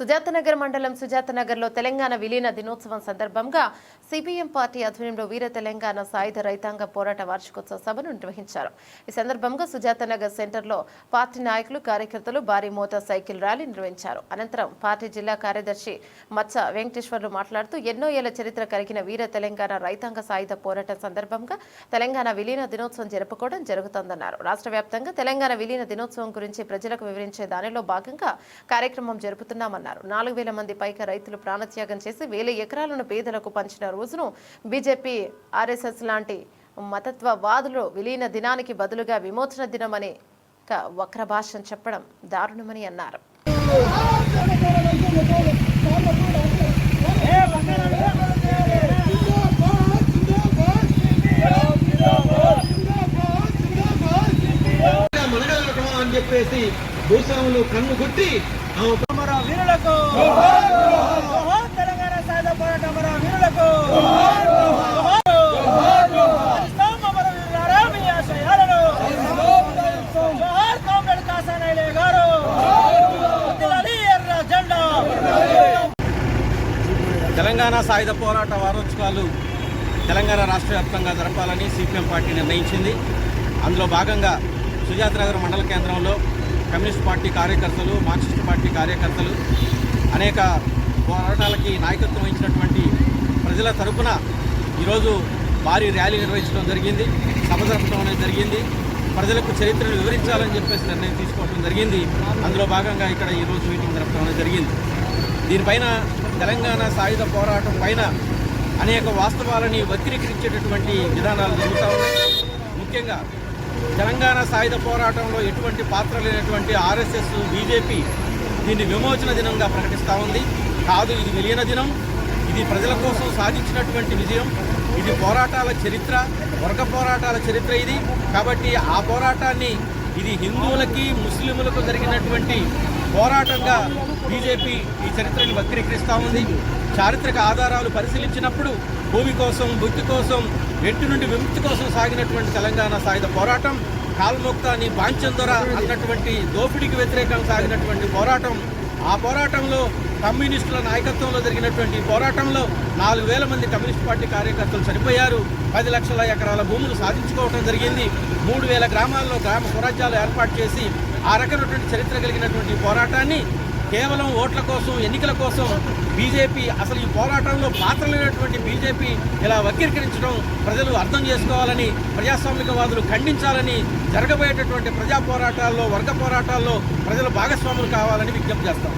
సుజాతనగర్ మండలం సుజాతనగర్లో తెలంగాణ విలీన దినోత్సవం సందర్భంగా సిపిఎం పార్టీ ఆధ్వర్యంలో వీర తెలంగాణ సాయుధ రైతాంగ పోరాట వార్షికోత్సవ సభను నిర్వహించారు. ఈ సందర్భంగా సుజాతనగర్ సెంటర్లో పార్టీ నాయకులు కార్యకర్తలు భారీ మోటార్ సైకిల్ ర్యాలీ నిర్వహించారు. అనంతరం పార్టీ జిల్లా కార్యదర్శి మచ్చ వెంకటేశ్వర్లు మాట్లాడుతూ ఎన్నో ఏళ్ళ చరిత్ర కలిగిన వీర తెలంగాణ రైతాంగ సాయుధ పోరాటం సందర్భంగా తెలంగాణ విలీన దినోత్సవం జరుపుకోవడం జరుగుతోందన్నారు. రాష్ట్ర వ్యాప్తంగా తెలంగాణ విలీన దినోత్సవం గురించి ప్రజలకు వివరించే దానిలో భాగంగా కార్యక్రమం జరుపుతున్నామన్నారు. నాలుగు వేల మంది పైగా రైతులు ప్రాణత్యాగం చేసి వేల ఎకరాలను పేదలకు పంచిన రోజును బీజేపీ ఆర్ఎస్ఎస్ లాంటి మతత్వవాదులు విలీన దినానికి బదులుగా విమోచన దినమని వక్ర భాషను చెప్పడం దారుణమని అన్నారు. అని చెప్పేసి భూస్వాములు కన్ను గుట్టి వీరులకు తెలంగాణ సాయుధ పోరాట అమర వీరులకు తెలంగాణ సాయుధ పోరాట వారోత్సవాలు తెలంగాణ రాష్ట్ర వ్యాప్తంగా జరపాలని సిపిఎం పార్టీ నిర్ణయించింది. అందులో భాగంగా సుజాతనగర్ మండల కేంద్రంలో కమ్యూనిస్ట్ పార్టీ కార్యకర్తలు మార్క్సిస్ట్ పార్టీ కార్యకర్తలు అనేక పోరాటాలకి నాయకత్వం వహించినటువంటి ప్రజల తరపున ఈరోజు భారీ ర్యాలీ నిర్వహించడం జరిగింది. సభ జరపడం అనేది జరిగింది. ప్రజలకు చరిత్రను వివరించాలని చెప్పేసి నిర్ణయం తీసుకోవడం జరిగింది. అందులో భాగంగా ఇక్కడ ఈరోజు మీటింగ్ జరపడం అనేది జరిగింది. దీనిపైన తెలంగాణ సాయుధ పోరాటం పైన అనేక వాస్తవాలని వక్రీకరించేటటువంటి విధానాలు జరుగుతూ ఉన్నాయి. ముఖ్యంగా తెలంగాణ సాయుధ పోరాటంలో ఎటువంటి పాత్ర లేనటువంటి ఆర్ఎస్ఎస్ బీజేపీ దీన్ని విమోచన దినంగా ప్రకటిస్తూ ఉంది. కాదు ఇది విలీన దినం. ఇది ప్రజల కోసం సాధించినటువంటి విజయం. ఇది పోరాటాల చరిత్ర వర్గ పోరాటాల చరిత్ర ఇది. కాబట్టి ఆ పోరాటాన్ని ఇది హిందువులకి ముస్లింలకు జరిగినటువంటి పోరాటంగా బీజేపీ ఈ చరిత్రని వక్రీకరిస్తూ ఉంది. చారిత్రక ఆధారాలు పరిశీలించినప్పుడు భూమి కోసం బుద్ధి కోసం ఎట్టు నుండి విముక్తి కోసం సాగినటువంటి తెలంగాణ సాయుధ పోరాటం కాల్మొక్తాని బాంచందొర అన్నటువంటి దోపిడీకి వ్యతిరేకంగా సాగినటువంటి పోరాటం ఆ పోరాటంలో కమ్యూనిస్టుల నాయకత్వంలో జరిగినటువంటి పోరాటంలో నాలుగు వేల మంది కమ్యూనిస్ట్ పార్టీ కార్యకర్తలు చనిపోయారు. పది లక్షల ఎకరాల భూములు సాధించుకోవడం జరిగింది. మూడు వేల గ్రామాల్లో గ్రామ స్వరాజ్యాలు ఏర్పాటు చేసి ఆ రకమైనటువంటి చరిత్ర కలిగినటువంటి పోరాటాన్ని కేవలం ఓట్ల కోసం ఎన్నికల కోసం బీజేపీ అసలు ఈ పోరాటంలో పాత్ర లేనటువంటి బీజేపీ ఇలా వక్రీకరించడం ప్రజలు అర్థం చేసుకోవాలని ప్రజాస్వామికవాదులు ఖండించాలని జరగబోయేటటువంటి ప్రజా పోరాటాల్లో వర్గ పోరాటాల్లో ప్రజలు భాగస్వాములు కావాలని విజ్ఞప్తి చేస్తాం.